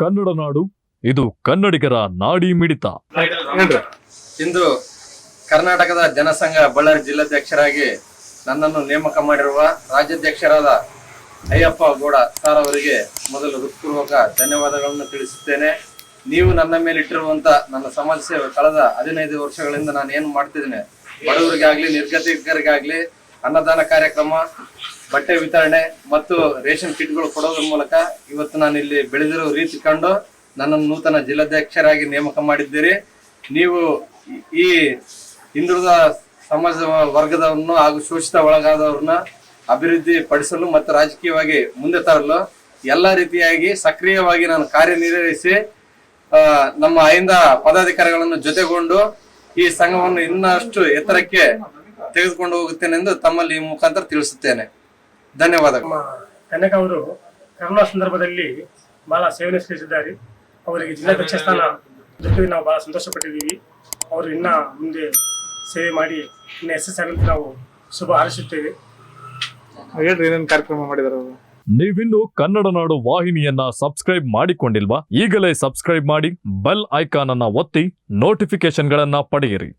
ಕನ್ನಡ ನಾಡು, ಇದು ಕನ್ನಡಿಗರ ನಾಡಿ ಮಿಡಿತ. ಇಂದು ಕರ್ನಾಟಕದ ಜನಸಂಘ ಬಳ್ಳಾರಿ ಜಿಲ್ಲಾಧ್ಯಕ್ಷರಾಗಿ ನನ್ನನ್ನು ನೇಮಕ ಮಾಡಿರುವ ರಾಜ್ಯಾಧ್ಯಕ್ಷರಾದ ಅಯ್ಯಪ್ಪ ಗೌಡ ಸರ್ ಅವರಿಗೆ ಮೊದಲು ಹೃತ್ಪೂರ್ವಕ ಧನ್ಯವಾದಗಳನ್ನು ತಿಳಿಸುತ್ತೇನೆ. ನೀವು ನನ್ನ ಮೇಲೆ ಇಟ್ಟಿರುವಂತ ನನ್ನ ಸಮಾಜ ಸೇವೆ ಕಳೆದ ಹದಿನೈದು ವರ್ಷಗಳಿಂದ ನಾನು ಏನು ಮಾಡ್ತಿದ್ದೇನೆ? ಬಡವರಿಗಾಗ್ಲಿ, ನಿರ್ಗತಿಕರಿಗಾಗ್ಲಿ, ಅನ್ನದಾನ ಕಾರ್ಯಕ್ರಮ ಬಟ್ಟೆ ವಿತರಣೆ ಮತ್ತು ರೇಷನ್ ಕಿಟ್ಗಳು ಕೊಡೋದ್ರ ಮೂಲಕ ಇವತ್ತು ನಾನು ಇಲ್ಲಿ ಬೆಳೆದಿರೋ ರೀತಿ ಕಂಡು ನನ್ನನ್ನು ನೂತನ ಜಿಲ್ಲಾಧ್ಯಕ್ಷರಾಗಿ ನೇಮಕ ಮಾಡಿದ್ದೀರಿ. ನೀವು ಈ- ಹಿಂದುಳಿದ ಸಮಾಜ ವರ್ಗದವ್ರನ್ನು ಹಾಗೂ ಶೋಷಿತ ಒಳಗಾದವ್ರನ್ನ ಅಭಿವೃದ್ಧಿ ಪಡಿಸಲು ಮತ್ತು ರಾಜಕೀಯವಾಗಿ ಮುಂದೆ ತರಲು ಎಲ್ಲ ರೀತಿಯಾಗಿ ಸಕ್ರಿಯವಾಗಿ ನಾನು ಕಾರ್ಯನಿರ್ವಹಿಸಿ ನಮ್ಮ ಐಂದ ಪದಾಧಿಕಾರಿಗಳನ್ನು ಜೊತೆಗೊಂಡು ಈ ಸಂಘವನ್ನು ಇನ್ನಷ್ಟು ಎತ್ತರಕ್ಕೆ ತೆಗೆದುಕೊಂಡು ಹೋಗುತ್ತೇನೆ ಎಂದು ತಮ್ಮಲ್ಲಿ ಈ ಮುಖಾಂತರ ತಿಳಿಸುತ್ತೇನೆ. ಧನ್ಯವಾದಗಳು. ನಮ್ಮ ಕನಕ ಅವರು ಕರೋನಾ ಸಂದರ್ಭದಲ್ಲಿ ಬಹಳ ಸೇವನೆ ಸಲ್ಲಿಸಿದ್ದಾರೆ. ಅವರಿಗೆ ಜಿಲ್ಲಾಧ್ಯಕ್ಷ ಸ್ಥಾನ ಜೊತೆಗೆ ನಾವು ಬಹಳ ಸಂತೋಷ ಪಟ್ಟಿದ್ದೀವಿ ಅವರು ಇನ್ನ ಮುಂದೆ ಸೇವೆ ಮಾಡಿ ಇನ್ನ ಯಶಸ್ಸಾಗಂತ ನಾವು ಶುಭ ಹಾರೈಸುತ್ತೇವೆ. ಹೇಳ್ರಿ ಏನೇನು ಕಾರ್ಯಕ್ರಮ ಮಾಡಿದಾರೆ ಅವರು? ನೀವಿನ್ನು ಕನ್ನಡ ನಾಡು ವಾಹಿನಿಯನ್ನ ಸಬ್ಸ್ಕ್ರೈಬ್ ಮಾಡಿಕೊಂಡಿಲ್ವಾ? ಈಗಲೇ ಸಬ್ಸ್ಕ್ರೈಬ್ ಮಾಡಿ ಬೆಲ್ ಐಕಾನ್ ಅನ್ನ ಒತ್ತಿ ನೋಟಿಫಿಕೇಶನ್ಗಳನ್ನ ಪಡೆಯಿರಿ.